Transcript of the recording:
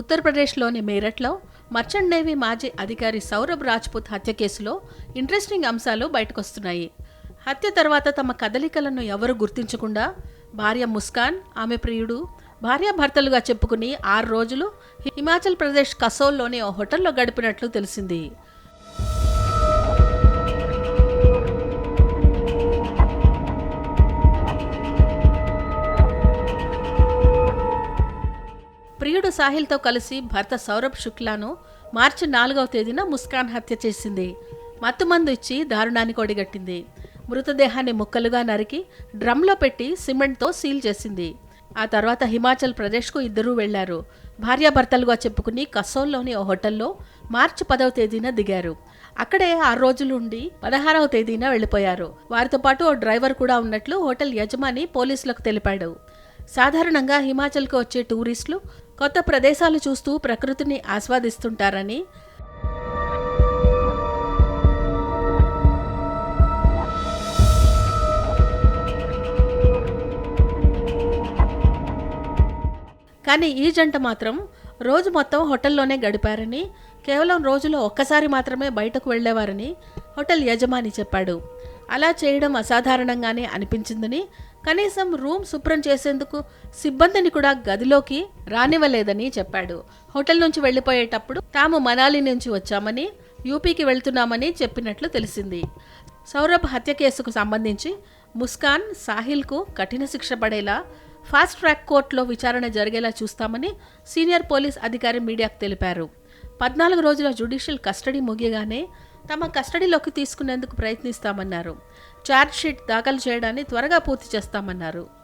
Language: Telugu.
ఉత్తరప్రదేశ్లోని మీరట్లో మర్చెంట్ నేవీ మాజీ అధికారి సౌరభ్ రాజ్పుత్ హత్య కేసులో ఇంట్రెస్టింగ్ అంశాలు బయటకొస్తున్నాయి. హత్య తర్వాత తమ కదలికలను ఎవరు గుర్తించకుండా భార్య ముస్కాన్ ఆమె ప్రియుడు భార్యాభర్తలుగా చెప్పుకుని ఆరు రోజులు హిమాచల్ ప్రదేశ్ కసోల్లోని ఓ హోటల్లో గడిపినట్లు తెలిసింది. ప్రియుడు సాహిల్తో కలిసి భర్త సౌరభ్ శుక్లాను మార్చి నాలుగవ తేదీన ముస్కాన్ హత్య చేసింది. మత్తుమందు ఇచ్చి దారుణానికి ఒడిగట్టింది. మృతదేహాన్ని ముక్కలుగా నరికి డ్రమ్లో పెట్టి సిమెంట్తో సీల్ చేసింది. ఆ తర్వాత హిమాచల్ ప్రదేశ్కు ఇద్దరూ వెళ్ళారు. భార్యాభర్తలుగా చెప్పుకుని కసోల్లోని ఓ హోటల్లో మార్చి పదవ తేదీన దిగారు. అక్కడే ఆరు రోజులు ఉండి పదహారవ తేదీన వెళ్ళిపోయారు. వారితో పాటు ఓ డ్రైవర్ కూడా ఉన్నట్లు హోటల్ యజమాని పోలీసులకు తెలిపాడు. సాధారణంగా హిమాచల్కు వచ్చే టూరిస్టులు కొత్త ప్రదేశాలు చూస్తూ ప్రకృతిని ఆస్వాదిస్తుంటారని. కానీ ఈ జంట మాత్రం రోజు మొత్తం హోటల్లోనే గడిపారని కేవలం రోజులో ఒక్కసారి మాత్రమే బయటకు వెళ్ళేవారని హోటల్ యజమాని చెప్పాడు. అలా చేయడం అసాధారణంగానే అనిపించిందని కనీసం రూమ్ శుభ్రం చేసేందుకు సిబ్బందిని కూడా గదిలోకి రానివ్వలేదని చెప్పాడు. హోటల్ నుంచి వెళ్ళిపోయేటప్పుడు తాము మనాలి నుంచి వచ్చామని యూపీకి వెళ్తున్నామని చెప్పినట్లు తెలిసింది. సౌరభ్ హత్య కేసుకు సంబంధించి ముస్కాన్ సాహిల్కు కఠిన శిక్ష పడేలా ఫాస్ట్ ట్రాక్ కోర్టులో విచారణ జరిగేలా చూస్తామని సీనియర్ పోలీస్ అధికారి మీడియాకు తెలిపారు. పద్నాలుగు రోజుల జ్యుడిషియల్ కస్టడీ ముగియగానే తమ కస్టడీలోకి తీసుకునేందుకు ప్రయత్నిస్తామన్నారు. ఛార్జ్షీట్ దాఖలు చేయడాన్ని త్వరగా పూర్తి చేస్తామన్నారు.